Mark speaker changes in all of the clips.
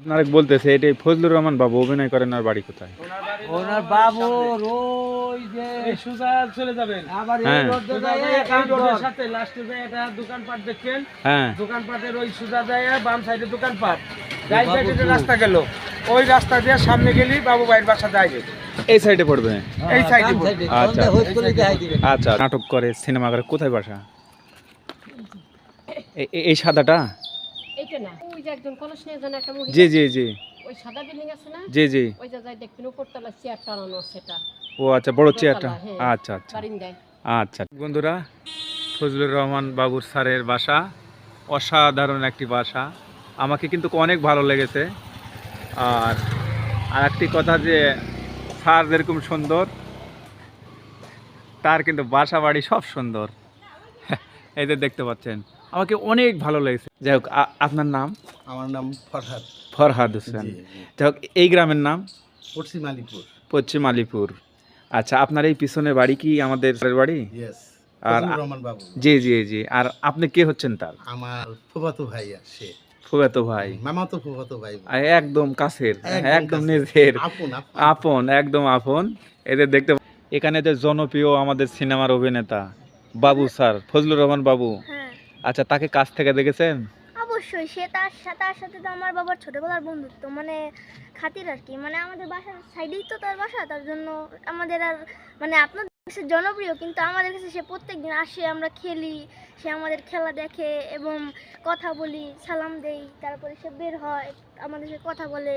Speaker 1: আপনারা বলতেছে এটাই ফজলুর রহমান বাবু অভিনয় করেন আর বাড়ি কোথায়?
Speaker 2: ওনার বাবু ওই যে
Speaker 3: চলে যাবেন।
Speaker 2: আবার
Speaker 1: হ্যাঁ।
Speaker 2: এই রোডে যায়
Speaker 3: যায় এই রোডের সাথে লাস্টে যায় একটা দোকানপাট দেখছেন?
Speaker 1: হ্যাঁ।
Speaker 3: দোকানপাটের ওই সোজা যায় বাম সাইডে দোকানপাট। রাইট সাইডে রাস্তা গেল। ওই রাস্তা দিয়ে সামনে গেলি বাবু ভাইয়ের বাসা যায়
Speaker 1: এই সাইডে পড়বে?
Speaker 3: এই side এ।
Speaker 1: আচ্ছা। আচ্ছা নাটক করে সিনেমা করে কোথায় বাসা? এই সাদাটা?
Speaker 4: না? ওই যে একজন কলস নিয়ে যান একটা মহিলা
Speaker 1: জি জি জি।
Speaker 4: ওই সাদা বিল্ডিং আছে না?
Speaker 1: জি জি।
Speaker 4: ওই যে যাই দেখবেন উপরতলা চেয়ার টানানো সেটা
Speaker 1: ও আচ্ছা বড় চেয়ারটা
Speaker 4: হ্যাঁ।
Speaker 1: আচ্ছা আচ্ছা।
Speaker 4: বারিন্দায়।
Speaker 1: আচ্ছা। বন্ধুরা ফজলুর রহমান বাবুর স্যারের বাসা অসাধারণ একটি বাসা। আমাকে কিন্তু অনেক ভালো লেগেছে। আর আর একটি কথা যে স্যার যেরকম সুন্দর তার কিন্তু বাসা বাড়ি সব সুন্দর। এই যে দেখতে পাচ্ছেন। আমাকে অনেক ভালো লেগেছে। যাই হোক আপনার নাম?
Speaker 5: আমার নাম ফরহাদ।
Speaker 1: ফরহাদ হোসেন। যাই হোক এই গ্রামের নাম?
Speaker 5: পশ্চিম আলিপুর।
Speaker 1: পশ্চিম আলিপুর। আচ্ছা আপনার এই পিছনের বাড়ি কি আমাদের বাড়ি? আর- জি জি জি। আর আপনি কে হচ্ছেন তার?
Speaker 5: আমার ফুফাতো ভাই সে।
Speaker 1: ফুফাতো ভাই।
Speaker 5: মামাতো ফুফাতো ভাই।
Speaker 1: একদম কাছের।
Speaker 5: একদম
Speaker 1: একদম নিজের।
Speaker 5: আপন আপন।
Speaker 1: আপন একদম আপন। এদের দেখতে এখানে যে জনপ্রিয় আমাদের সিনেমার অভিনেতা বাবু স্যার ফজলুর রহমান বাবু।
Speaker 6: হ্যাঁ
Speaker 1: আচ্ছা তাকে কাছ থেকে দেখেছেন?
Speaker 6: অবশ্যই, সে তার সাথে তার সাথে তো আমার বাবার ছোটবেলার বন্ধুত্ব মানে খাতির আর কি। মানে আমাদের বাসার সাইডেই তো তার বাসা, তার জন্য আমাদের আর মানে আপনার কাছে জনপ্রিয়, কিন্তু আমাদের কাছে সে প্রত্যেকদিন আসে, আমরা খেলি, সে আমাদের খেলা দেখে এবং কথা বলি, সালাম দেই, তারপরে সে বের হয়, আমাদের সাথে কথা বলে।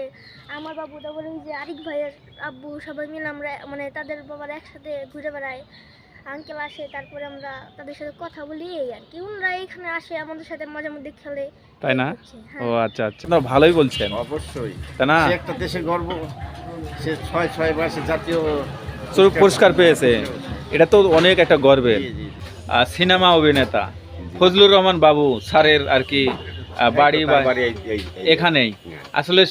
Speaker 6: আমার বাবু তারপরে ওই যে আরিক ভাইয়ের আব্বু, সবাই মিলে আমরা মানে তাদের বাবার একসাথে ঘুরে বেড়াই। আঙ্কেল আসে তারপরে আমরা তাদের সাথে কথা বলি এই আর কি। ওনারা এখানে আসে আমাদের সাথে মাঝে মধ্যে খেলে।
Speaker 1: তাই না?
Speaker 6: হ্যাঁ।
Speaker 1: ও আচ্ছা আচ্ছা। আপনারা ভালোই বলছেন।
Speaker 7: অবশ্যই।
Speaker 1: তাই না?
Speaker 7: সে একটা দেশের গর্ব। সে ছয় ছয় মাসে জাতীয়
Speaker 1: চোখ পুরস্কার পেয়েছে। এটা তো অনেক একটা গর্বের।
Speaker 7: জি, জি,
Speaker 1: আর সিনেমা অভিনেতা। ফজলুর রহমান বাবু স্যারের আর কি বাড়ি বা এখানেই। আসলে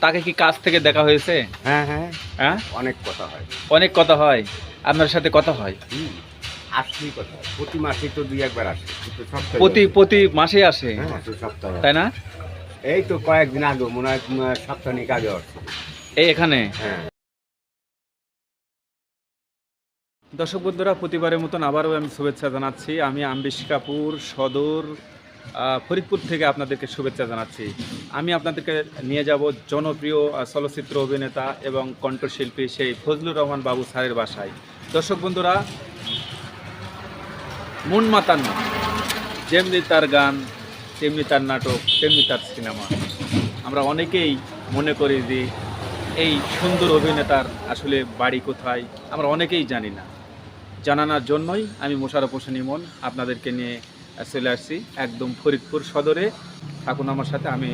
Speaker 1: তাকে কি কাছ থেকে দেখা হয়েছে?
Speaker 7: হ্যাঁ হ্যাঁ।
Speaker 1: হ্যাঁ?
Speaker 7: অনেক কথা হয়।
Speaker 1: অনেক কথা হয়। আপনার সাথে কথা হয়।
Speaker 7: আসলেই কথা প্রতি মাসে তো দুই একবার আসে
Speaker 1: প্রতি প্রতি মাসে আসে?
Speaker 7: হ্যাঁ, সপ্তাহে
Speaker 1: তাই না?
Speaker 7: এই তো কয়েকদিন আগে মনে হয় উম, আগে
Speaker 1: এই এখানে?
Speaker 7: হ্যাঁ।
Speaker 1: দর্শক বন্ধুরা প্রতিবারের মতন আবারও আমি শুভেচ্ছা জানাচ্ছি। আমি আম্বিশ কাপুর সদর ফরিদপুর থেকে আপনাদেরকে শুভেচ্ছা জানাচ্ছি। আমি আপনাদেরকে নিয়ে যাব জনপ্রিয় চলচ্চিত্র অভিনেতা এবং কণ্ঠশিল্পী সেই ফজলুর রহমান বাবু স্যারের বাসায়। দর্শক বন্ধুরা, মন মাতান্ন, যেমনি তার গান, তেমনি তার নাটক, তেমনি তার সিনেমা। আমরা অনেকেই মনে করি যে এই সুন্দর অভিনেতার আসলে বাড়ি কোথায়, আমরা অনেকেই জানি না। জানানোর জন্যই আমি মোশারফ হোসেন ইমন আপনাদেরকে নিয়ে চলে আসছি একদম ফরিদপুর সদরে। থাকুন আমার সাথে, আমি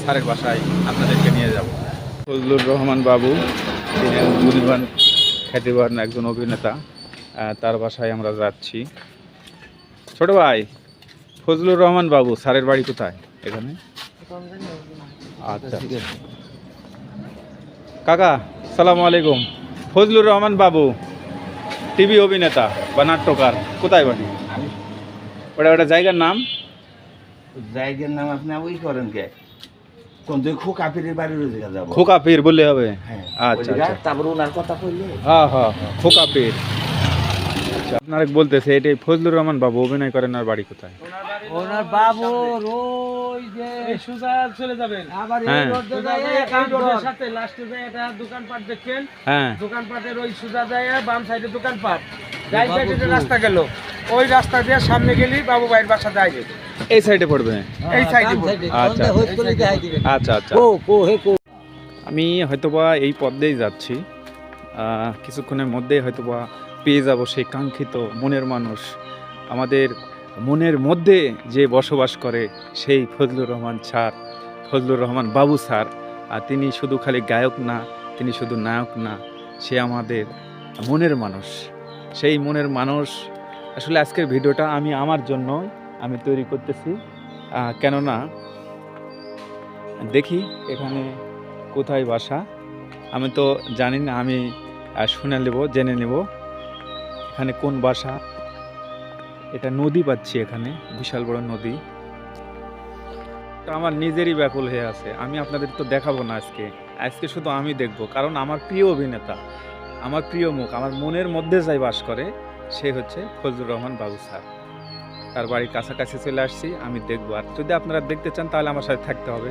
Speaker 1: স্যারের বাসায় আপনাদেরকে নিয়ে যাব। ফজলুর রহমান বাবু, তিনি খ্যাতিবান একজন অভিনেতা তার বাসায় আমরা যাচ্ছি। ছোট ভাই, ফজলুর রহমান বাবু, স্যারের বাড়ি কোথায় এখানে? আচ্ছা। কাকা, সালাম আলাইকুম। ফজলুর রহমান বাবু, টিভি অভিনেতা বা নাট্যকার, কোথায় বাড়ি? ওটা ওটা জায়গার নাম?
Speaker 7: জায়গার নাম আপনি ওই করেন কে? কোন তুই খোকা পীরের বাড়ির ওই জায়গা যাব।
Speaker 1: খোকা পীর বললে হবে?
Speaker 7: হ্যাঁ
Speaker 1: আচ্ছা, আচ্ছা।
Speaker 7: তারপর ওনার কথা কইলে।
Speaker 1: হ্যাঁ হ্যাঁ হ্যাঁ, খোকা পীর আপনারা বলতেছে এটাই ফজলুর রহমান বাবু অভিনয় করেন আর বাড়ি কোথায়?
Speaker 2: ওনার বাবু ওই যে
Speaker 3: এই চলে যাবেন।
Speaker 2: আবার এই
Speaker 1: হ্যাঁ।
Speaker 2: রোডে যায়
Speaker 3: সাথে লাস্টে যায় দোকানপাট
Speaker 1: হ্যাঁ।
Speaker 3: দোকানপাটের ওই সোজা যায় বাম সাইডে দোকানপাট। রাইট সাইডে রাস্তা গেল। ওই রাস্তা দিয়ে সামনে গেলি বাবু ভাইয়ের বাসা যায়
Speaker 1: এই সাইডে পড়বে?
Speaker 3: এই side এ।
Speaker 1: আচ্ছা। আচ্ছা আচ্ছা।
Speaker 2: কো, কো, হে, কো।
Speaker 1: আমি হয়তোবা এই পথ দিয়েই যাচ্ছি। আহ, কিছুক্ষণের মধ্যেই হয়তোবা পেয়ে যাব সেই কাঙ্ক্ষিত মনের মানুষ। আমাদের মনের মধ্যে যে বসবাস করে সেই ফজলুর রহমান স্যার, ফজলুর রহমান বাবু স্যার, আর তিনি শুধু খালি গায়ক না, তিনি শুধু নায়ক না, সে আমাদের মনের মানুষ। সেই মনের মানুষ, আসলে আজকের ভিডিওটা আমি আমার জন্য আমি তৈরি করতেছি। কেননা দেখি এখানে কোথায় বাসা। আমি তো জানি না, আমি শুনে নেব, জেনে নেব। এখানে কোন বাসা? এটা নদী পাচ্ছি এখানে, বিশাল বড় নদী। আমার নিজেরই ব্যাকুল হয়ে আছে, আমি আপনাদের তো দেখাবো না আজকে। আজকে শুধু আমি দেখব, কারণ আমার প্রিয় অভিনেতা, আমার প্রিয় মুখ, আমার মনের মধ্যে যাই বাস করে, সে হচ্ছে ফজলুর রহমান বাবু স্যার। তার বাড়ির কাছাকাছি চলে আসছি, আমি দেখব। আর যদি আপনারা দেখতে চান, তাহলে আমার সাথে থাকতে হবে।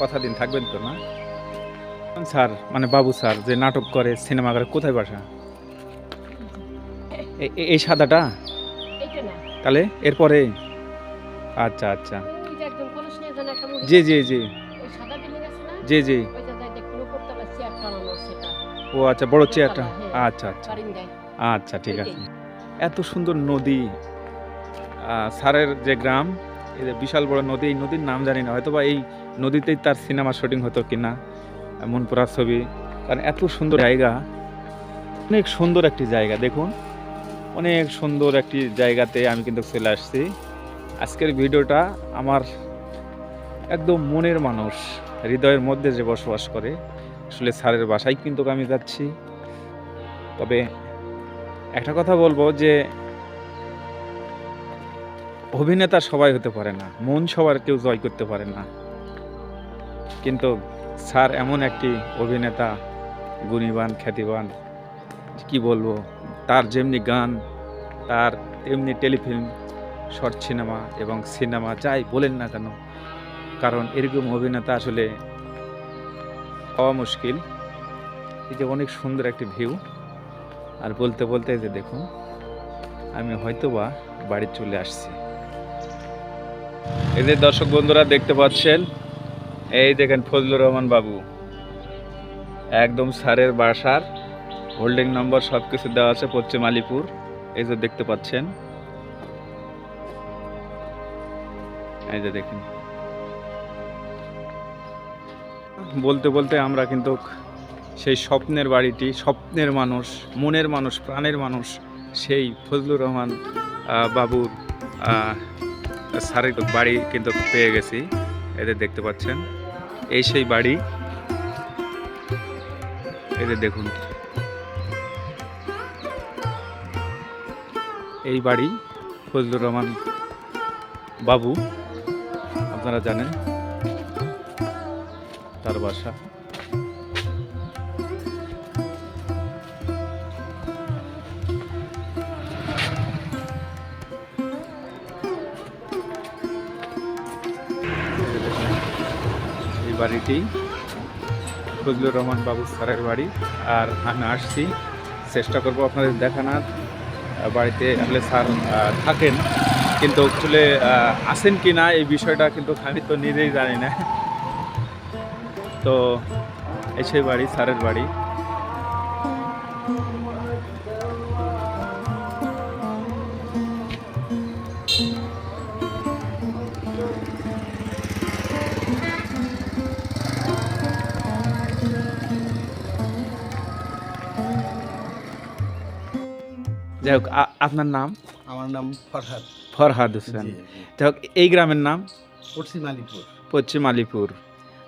Speaker 1: কথা দিন, থাকবেন তো না? স্যার মানে বাবু স্যার, যে নাটক করে, সিনেমা করে, কোথায় বাসা? এই সাদাটা? তাহলে এরপরে? আচ্ছা আচ্ছা। জি জি জি। জি জি। ও আচ্ছা বড় চেয়ারটা?
Speaker 4: হ্যাঁ।
Speaker 1: আচ্ছা আচ্ছা। আচ্ছা ঠিক আছে। এত সুন্দর নদী। স্যারের যে গ্রাম এই যে বিশাল বড় নদী এই নদীর নাম জানি না। হয়তো বা এই নদীতেই তার সিনেমা শুটিং হতো কিনা মনপুরার ছবি। কারণ এত সুন্দর জায়গা অনেক সুন্দর একটি জায়গা দেখুন। অনেক সুন্দর একটি জায়গাতে আমি কিন্তু চলে আসছি। আজকের ভিডিওটা আমার একদম মনের মানুষ, হৃদয়ের মধ্যে যে বসবাস করে, আসলে স্যারের বাসায় কিন্তু আমি যাচ্ছি। তবে একটা কথা বলব যে, অভিনেতা সবাই হতে পারে না, মন সবার কেউ জয় করতে পারে না। কিন্তু স্যার এমন একটি অভিনেতা, গুণীবান, খ্যাতিবান, কি বলব? তার যেমনি গান, তার তেমনি টেলিফিল্ম, শর্ট সিনেমা এবং সিনেমা যাই বলেন না কেন, কারণ এরকম অভিনেতা আসলে পাওয়া মুশকিল। এই যে অনেক সুন্দর একটি ভিউ আর বলতে বলতে যে দেখুন, আমি হয়তোবা বাড়ি চলে আসছি। যে দর্শক বন্ধুরা দেখতে পাচ্ছেন, এই দেখেন ফজলুর রহমান বাবু। একদম স্যারের বাসার হোল্ডিং নম্বর সব কিছু দেওয়া আছে পশ্চিম আলিপুর। এই যে দেখতে পাচ্ছেন। এই যে দেখেন। বলতে বলতে আমরা কিন্তু সেই স্বপ্নের বাড়িটি, স্বপ্নের মানুষ, মনের মানুষ, প্রাণের মানুষ, সেই ফজলুর রহমান বাবুর স্যারের বাড়ি কিন্তু পেয়ে গেছি। এদের দেখতে পাচ্ছেন। এই সেই বাড়ি। এদের দেখুন। এই বাড়ি ফজলুর রহমান বাবু, আপনারা জানেন তার বাসা। এই বাড়িটি ফজলুর রহমান বাবু স্যারের বাড়ি। আর আমি আসছি, চেষ্টা করব আপনাদের দেখানোর। বাড়িতে আসলে স্যার থাকেন। কিন্তু আসলে আসেন কি না, এই বিষয়টা কিন্তু আমি তো নিজেই জানি না। তো, এসে বাড়ি, স্যারের বাড়ি। যাই হোক আপনার নাম?
Speaker 5: আমার নাম ফরহাদ।
Speaker 1: ফরহাদ হোসেন। যাই হোক এই গ্রামের নাম?
Speaker 5: পশ্চিম আলিপুর।
Speaker 1: পশ্চিম আলিপুর।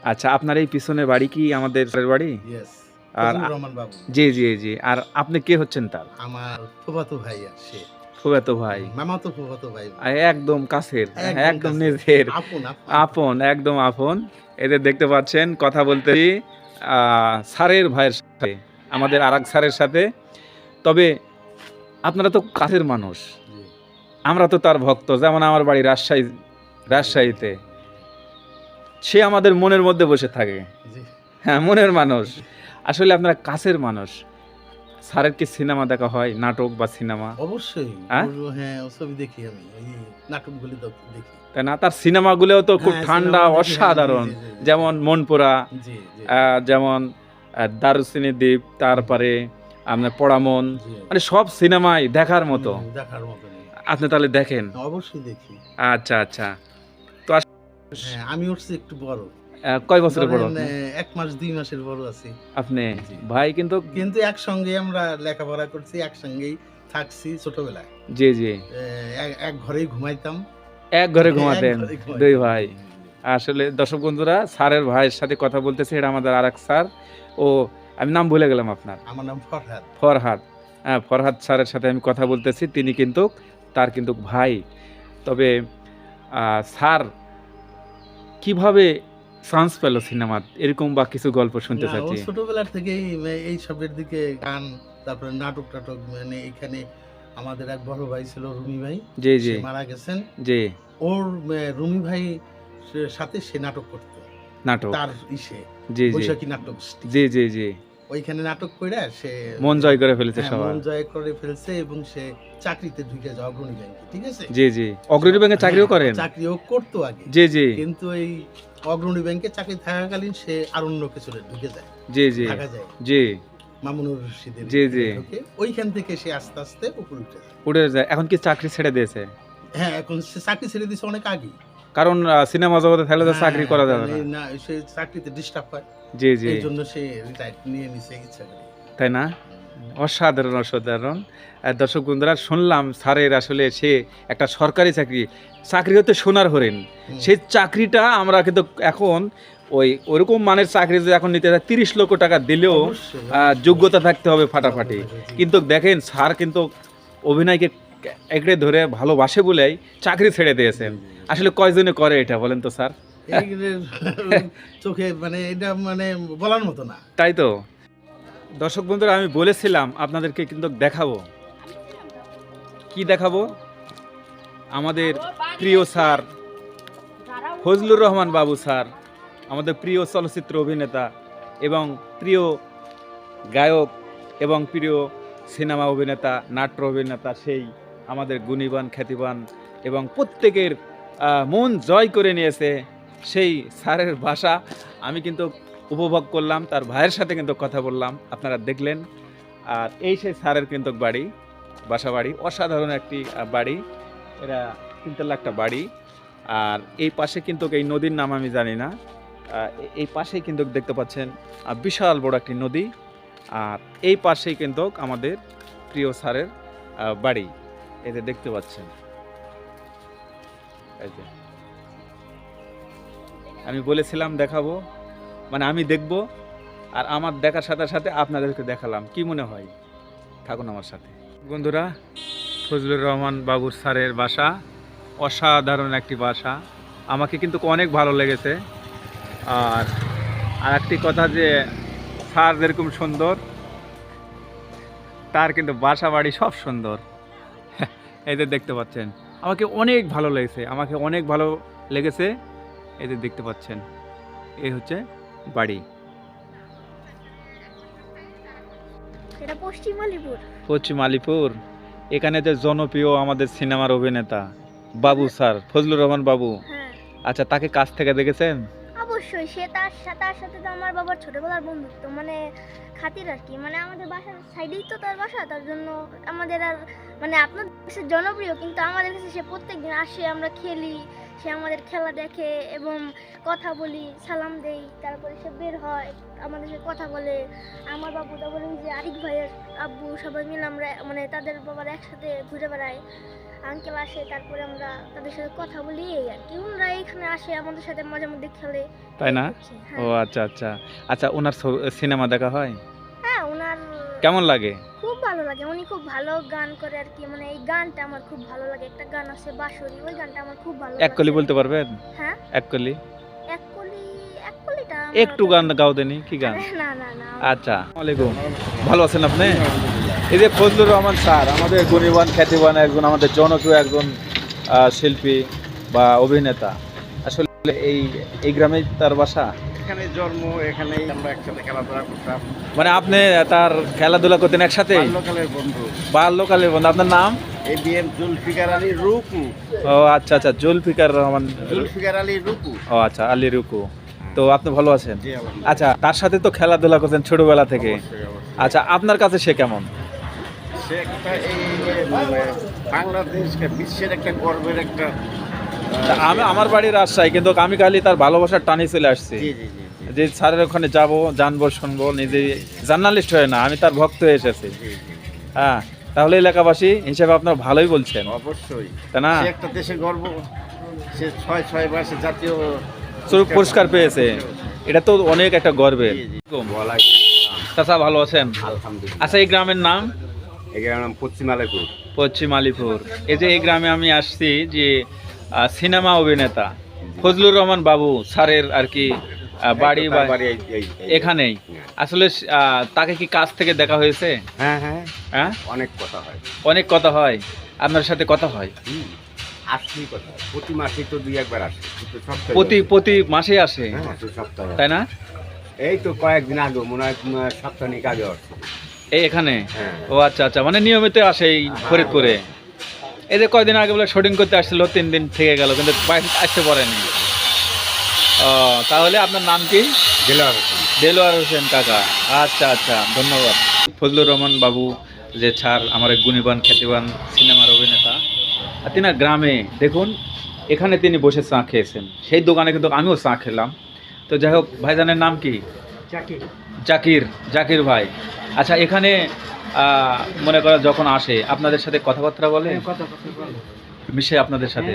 Speaker 1: আচ্ছা আপনার এই পিছনের বাড়ি কি আমাদের বাড়ি? আর জি জি জি। আর আপনি কে হচ্ছেন তার?
Speaker 5: আমার ফুফাতো ভাই সে।
Speaker 1: ফুয়াতো ভাই।
Speaker 5: মামা তো ফুফাতো ভাই।
Speaker 1: একদম কাছের
Speaker 5: একদম
Speaker 1: একদম নিজের।
Speaker 5: আপন
Speaker 1: একদম আপন। এদের দেখতে পাচ্ছেন কথা বলতে আহ, স্যারের ভাইয়ের সাথে আমাদের আর এক স্যারের সাথে। তবে আপনারা তো কাছের মানুষ। আমরা তো তার ভক্ত যেমন আমার বাড়ি রাজশাহী রাজশাহীতে। সে আমাদের মনের মধ্যে বসে থাকে। হ্যাঁ মনের মানুষ। আসলে আপনারা কাছের মানুষ। স্যারের কি সিনেমা দেখা হয়? নাটক বা সিনেমা?
Speaker 5: অবশ্যই।
Speaker 1: হ্যাঁ?
Speaker 5: হ্যাঁ ছবি দেখি আমি। নাটকগুলি দেখি।
Speaker 1: তাই না? তার সিনেমাগুলোও তো খুব
Speaker 5: হ্যাঁ,
Speaker 1: ঠান্ডা
Speaker 5: হ্যাঁ,
Speaker 1: অসাধারণ। যেমন মনপুরা যেমন দারুচিনি দ্বীপ তারপরে আপনার পড়ামন
Speaker 5: জি।
Speaker 1: মানে সব সিনেমাই দেখার মতো।
Speaker 5: দেখার মতো
Speaker 1: আপনি তাহলে দেখেন?
Speaker 5: অবশ্যই দেখি।
Speaker 1: আচ্ছা আচ্ছা।
Speaker 5: তো আমি উঠছি একটু বড়।
Speaker 1: কয় বছরের বড়
Speaker 5: এক মাস দুই মাসের বড় আছি।
Speaker 1: আপনি? ভাই কিন্তু
Speaker 5: কিন্তু একসঙ্গে আমরা লেখাপড়া করছি একসঙ্গেই থাকছি ছোটবেলায়।
Speaker 1: জি জি।
Speaker 5: এক- ঘরেই ঘুমাইতাম।
Speaker 1: এক ঘরে ঘুমাতেন? দুই ভাই। আসলে দর্শক বন্ধুরা স্যারের ভাইয়ের সাথে কথা বলতেছে এটা আমাদের আর এক স্যার। ও আমি নাম ভুলে গেলাম আপনার।
Speaker 5: আমার নাম ফরহাদ।
Speaker 1: ফরহাদ। হ্যাঁ ফরহাদ স্যারের সাথে আমি কথা বলতেছি তিনি কিন্তু তার কিন্তু ভাই। তবে স্যার কীভাবে চান্স পেল সিনেমা এরকম বা কিছু গল্প শুনতে চাচ্ছি।
Speaker 5: ছোটবেলার থেকেই এই সবের দিকে গান তারপরে নাটক টাটক মানে এখানে আমাদের এক বড় ভাই ছিল রুমি ভাই।
Speaker 1: জি জি।
Speaker 5: মারা গেছেন।
Speaker 1: জি।
Speaker 5: ওর রুমি ভাই সাথে সে নাটক করতো।
Speaker 1: নাটক।
Speaker 5: তার ইসে
Speaker 1: জি জি।
Speaker 5: বৈশাখী নাটক
Speaker 1: জি জি জি।
Speaker 5: ওইখানে নাটক করে সে
Speaker 1: মন জয় করে ফেলেছে
Speaker 5: হ্যাঁ,
Speaker 1: সবার।
Speaker 5: মন জয় করে ফেলছে এবং সে চাকরিতে ঢুকে যায় অগ্রণী ব্যাংকে ঠিক আছে?
Speaker 1: জি জি। অগ্রণী ব্যাংকে চাকরিও করেন?
Speaker 5: চাকরিও করতো আগে।
Speaker 1: জি জি।
Speaker 5: কিন্তু এই অগ্রণী ব্যাংকে চাকরি থাকাকালীন সে আর অন্য কিছু ঢুকে যায়
Speaker 1: জি জি।
Speaker 5: ঢাকা যায়।
Speaker 1: জি।
Speaker 5: মামুনুর রশিদের
Speaker 1: জি, জি।
Speaker 5: ওইখান থেকে সে আস্তে আস্তে উপরে উঠে যায়।
Speaker 1: উঠে যায়। এখন কি চাকরি ছেড়ে দিয়েছে?
Speaker 5: হ্যাঁ এখন সে চাকরি ছেড়ে দিয়েছে অনেক আগে
Speaker 1: কারণ সিনেমা জগতে থাকলে তো চাকরি করা যাবে না।
Speaker 5: সে চাকরিতে ডিস্টার্ব হয়।
Speaker 1: জি জি।
Speaker 5: এই জন্য সে রিটায়ার নিয়ে নিছে ইচ্ছা করে।
Speaker 1: তাই না? অসাধারণ অসাধারণ। দর্শক বন্ধুরা শুনলাম স্যারের আসলে সে একটা সরকারি চাকরি। চাকরি হতে সোনার হরেন। সেই চাকরিটা আমরা কিন্তু এখন ওই ওরকম মানের চাকরি যদি এখন নিতে হয় তিরিশ লক্ষ টাকা দিলেও যোগ্যতা থাকতে হবে ফাটাফাটি। কিন্তু দেখেন স্যার কিন্তু অভিনয়কে একড়ে ধরে ভালোবাসে বলেই চাকরি ছেড়ে দিয়েছেন। আসলে কয়জনে করে এটা বলেন তো স্যার?
Speaker 5: চোখে মানে এটা মানে বলার মতো না।
Speaker 1: তাই তো? দর্শক বন্ধুরা আমি বলেছিলাম আপনাদেরকে কিন্তু দেখাবো। কি দেখাবো? আমাদের প্রিয় স্যার ফজলুর রহমান বাবু স্যার আমাদের প্রিয় চলচ্চিত্র অভিনেতা এবং প্রিয় গায়ক এবং প্রিয় সিনেমা অভিনেতা নাট্য অভিনেতা সেই আমাদের গুণীবান, খ্যাতিবান এবং প্রত্যেকের মন জয় করে নিয়েছে সেই স্যারের ভাষা। আমি কিন্তু উপভোগ করলাম, তার ভাইয়ের সাথে কিন্তু কথা বললাম, আপনারা দেখলেন। আর এই সেই স্যারের কিন্তু বাড়ি, বাসা বাড়ি, অসাধারণ একটি বাড়ি। এরা তিনতলা একটা বাড়ি। আর এই পাশে কিন্তু এই নদীর নাম আমি জানি না। এই পাশেই কিন্তু দেখতে পাচ্ছেন বিশাল বড় একটি নদী। আর এই পাশেই কিন্তু আমাদের প্রিয় স্যারের বাড়ি। এতে দেখতে পাচ্ছেন। আমি বলেছিলাম দেখাবো মানে আমি দেখব, আর আমার দেখার সাথে সাথে আপনাদেরকে দেখালাম। কি মনে হয়? থাকুন আমার সাথে। বন্ধুরা, ফজলুর রহমান বাবুর স্যারের বাসা, অসাধারণ একটি বাসা। আমাকে কিন্তু অনেক ভালো লেগেছে। আর আর একটি কথা যে, স্যার যেরকম সুন্দর, তার কিন্তু বাসা বাড়ি সব সুন্দর। যে দেখতে পাচ্ছেন। আমাকে অনেক ভালো লেগেছে আমাকে অনেক ভালো লেগেছে যে দেখতে পাচ্ছেন। এই হচ্ছে বাড়ি।
Speaker 6: পশ্চিম আলিপুর।
Speaker 1: এখানে যে জনপ্রিয় আমাদের সিনেমার অভিনেতা বাবু স্যার ফজলুর রহমান বাবু।
Speaker 6: হ্যাঁ।
Speaker 1: আচ্ছা তাকে কাছ থেকে দেখেছেন?
Speaker 6: অবশ্যই, সে তার তার সাথে তো আমার বাবার ছোটোবেলার বন্ধুত্ব মানে খাতির আর কি। মানে আমাদের বাসার সাইডেই তো তার বাসা, তার জন্য আমাদের আর মানে আপনার সে জনপ্রিয়, কিন্তু আমাদের কাছে সে প্রত্যেক দিন আসে, আমরা খেলি, সে আমাদের খেলা দেখে এবং কথা বলি, সালাম দেই, তারপরে সে বের হয়। আমাদের সাথে কথা বলে আমার বাবু তারপরে ওই যে আরিক ভাইয়ের আব্বু সবাই মিলে আমরা মানে তাদের বাবার একসাথে ঘুরে বেড়াই। আঙ্কেল আসে তারপরে আমরা তাদের সাথে কথা বলি এই আর কি। ওনারা এখানে আসে আমাদের সাথে মাঝে মধ্যে খেলে।
Speaker 1: তাই না?
Speaker 6: হ্যাঁ।
Speaker 1: ও আচ্ছা আচ্ছা। আচ্ছা ওনার সিনেমা দেখা হয়?
Speaker 6: হ্যাঁ ওনার
Speaker 1: কেমন লাগে?
Speaker 6: খুব ভালো লাগে। উনি খুব ভালো গান করে আর কি। মানে এই গানটা আমার খুব ভালো লাগে। একটা গান আছে বাঁশরি ওই গানটা আমার খুব ভালো
Speaker 1: এক কলি বলতে পারবেন?
Speaker 6: হ্যাঁ?
Speaker 1: এক কলি? একটু গান গাও দেনি কি গান?
Speaker 6: না না না।
Speaker 1: আচ্ছা ওয়ালাইকুম ভালো আছেন আপনি? এই যে ফজলুর রহমান স্যার আমাদের গুণীবান খ্যাতিবান একজন আমাদের জনপ্রিয় একজন শিল্পী বা অভিনেতা। আসলে এই এই গ্রামেই তার বাসা?
Speaker 7: এখানে জন্ম এখানেই আমরা একসাথে খেলাধুলা করতাম।
Speaker 1: মানে আপনি তার খেলাধুলা করতেন একসাথে
Speaker 7: বাল্যকালের বন্ধু।
Speaker 1: বাল্যকালের বন্ধু আপনার নাম?
Speaker 7: এ জুলফিকার আলী রুকু।
Speaker 1: ও আচ্ছা আচ্ছা জুলফিকার রহমান
Speaker 7: জুলফিকার আলী রুকু।
Speaker 1: ও আচ্ছা আলী রুকু। তো আপনি ভালো আছেন? আচ্ছা তার সাথে তো খেলাধুলা করছেন ছোটবেলা থেকে। আচ্ছা আপনার কাছে সে কেমন?
Speaker 7: সে একটা এই মানে বাংলাদেশকে বিশ্বের একটা গর্বের একটা
Speaker 1: আমি আমার বাড়ি রাজশাহী কিন্তু আমি কালি তার ভালোবাসার টানে চলে আসছি। যে স্যারের ওখানে যাব জানব শুনব নিজে জার্নালিস্ট হয়ে না আমি তার ভক্ত হয়ে এসেছি। হ্যাঁ তাহলে এলাকাবাসী হিসেবে আপনার ভালোই বলছেন।
Speaker 7: অবশ্যই।
Speaker 1: তাই না?
Speaker 7: একটা দেশের গর্ব সে ছয় ছয় বার সে জাতীয়
Speaker 1: স্বরূপ পুরস্কার পেয়েছে। এটা তো অনেক একটা গর্বের। চাচা ভালো আছেন? আচ্ছা এই গ্রামের নাম?
Speaker 7: পশ্চিম আলেপুর।
Speaker 1: পশ্চিম আলিপুর। এই যে এই গ্রামে আমি আসছি যে সিনেমা অভিনেতা। ফজলুর রহমান বাবু স্যারের আর কি বাড়ি বা এখানেই।
Speaker 7: হ্যাঁ।
Speaker 1: আসলে তাকে কি কাছ থেকে দেখা হয়েছে?
Speaker 7: হ্যাঁ হ্যাঁ।
Speaker 1: হ্যাঁ?
Speaker 7: অনেক কথা হয়।
Speaker 1: অনেক কথা হয়। আপনার সাথে কথা হয়।
Speaker 7: আসলেই কথা। প্রতি মাসে তো দুই একবার আসে কিন্তু সপ্তাহে
Speaker 1: প্রতি প্রতি মাসে আসে?
Speaker 7: হ্যাঁ তো সপ্তাহে।
Speaker 1: তাই না?
Speaker 7: এই তো কয়েকদিন আগে মনে হয় উম, সপ্তাহখানিক আগে আসছে
Speaker 1: এই এখানে?
Speaker 7: হ্যাঁ।
Speaker 1: ও আচ্ছা আচ্ছা মানে নিয়মিত আসে এই ফরিদপুরে? এই যে কয়দিন আগে বলে শুটিং করতে আসছিল তিন দিন থেকে গেল কিন্তু বাইরে আসতে পারেনি। ও তাহলে আপনার নাম কি?
Speaker 7: জেলার
Speaker 1: দেলোয়ার হোসেন কাকা। আচ্ছা আচ্ছা ধন্যবাদ। ফজলুর রহমান বাবু যে ছাড় আমার এক গুণীবান খ্যাতিবান সিনেমার অভিনেতা। আর তিনার গ্রামে দেখুন এখানে তিনি বসে চা খেয়েছেন। সেই দোকানে কিন্তু আমিও চা খেলাম। তো যাই হোক ভাইজানের নাম কি? জাকির। জাকির ভাই। আচ্ছা এখানে মনে করো যখন আসে আপনাদের সাথে কথাবার্তা বলে? মিশে আপনাদের সাথে?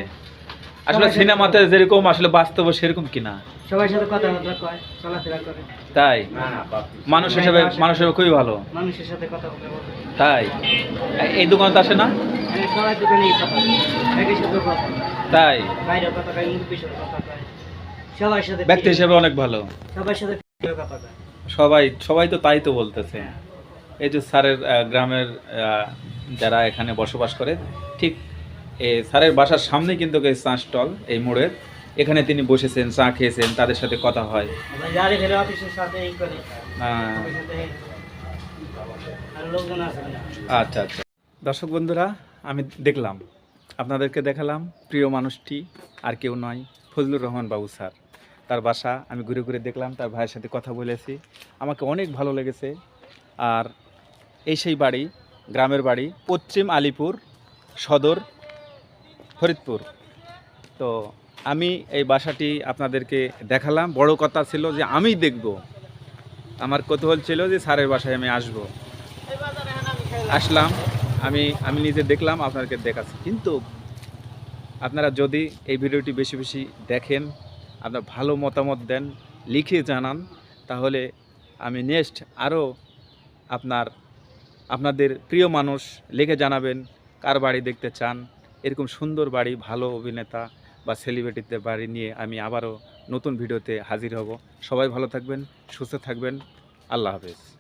Speaker 1: আসলে সিনেমাতে যেরকম আসলে বাস্তবে সেরকম কিনা।
Speaker 2: সবার সাথে কথাবার্তা কয় চলাফেরা করে।
Speaker 1: তাই?
Speaker 7: না না বাপ
Speaker 1: মানুষ হিসেবে মানুষ হিসেবে খুবই ভালো।
Speaker 2: মানুষের সাথে কথা বলে
Speaker 1: তাই? এই দোকানে তো আসে না?
Speaker 2: আমি সবার কথা একই সাথে কথা
Speaker 1: তাই?
Speaker 2: বাইরেও কথা কয় মুরব্বীর সাথে কথা কয়। সবার সাথে
Speaker 1: ব্যক্তি হিসেবে অনেক ভালো।
Speaker 2: সবার সাথে কথা কয়।
Speaker 1: সবাই সবাই তো তাই তো বলতেছে। এই যে স্যারের গ্রামের আহ, যারা এখানে বসবাস করে ঠিক স্যারের বাসার সামনে কিন্তু এই চা স্টল এই মোড়ের এখানে তিনি বসেছেন চা খেয়েছেন তাদের সাথে কথা হয়।
Speaker 2: না।
Speaker 1: আচ্ছা আচ্ছা। দর্শক বন্ধুরা আমি দেখলাম আপনাদেরকে দেখালাম প্রিয় মানুষটি আর কেউ নয় ফজলুর রহমান বাবু স্যার। তার বাসা আমি ঘুরে ঘুরে দেখলাম তার ভাইয়ের সাথে কথা বলেছি। আমাকে অনেক ভালো লেগেছে। আর এই সেই বাড়ি গ্রামের বাড়ি পশ্চিম আলিপুর সদর ফরিদপুর। তো আমি এই বাসাটি আপনাদেরকে দেখালাম। বড় কথা ছিল যে আমি দেখব। আমার কৌতূহল ছিল যে স্যারের বাসায় আমি আসব। আসলাম। আমি আমি নিজে দেখলাম, আপনাদেরকে দেখাচ্ছি। কিন্তু আপনারা যদি এই ভিডিওটি বেশি বেশি দেখেন, আপনার ভালো মতামত দেন লিখে জানান, তাহলে আমি নেক্সট আরও আপনার, আপনাদের প্রিয় মানুষ লিখে জানাবেন কার বাড়ি দেখতে চান। এরকম সুন্দর বাড়ি, ভালো অভিনেতা বা সেলিব্রিটিদের বাড়ি নিয়ে আমি আবারও নতুন ভিডিওতে হাজির হব। সবাই ভালো থাকবেন, সুস্থ থাকবেন। আল্লাহ হাফেজ।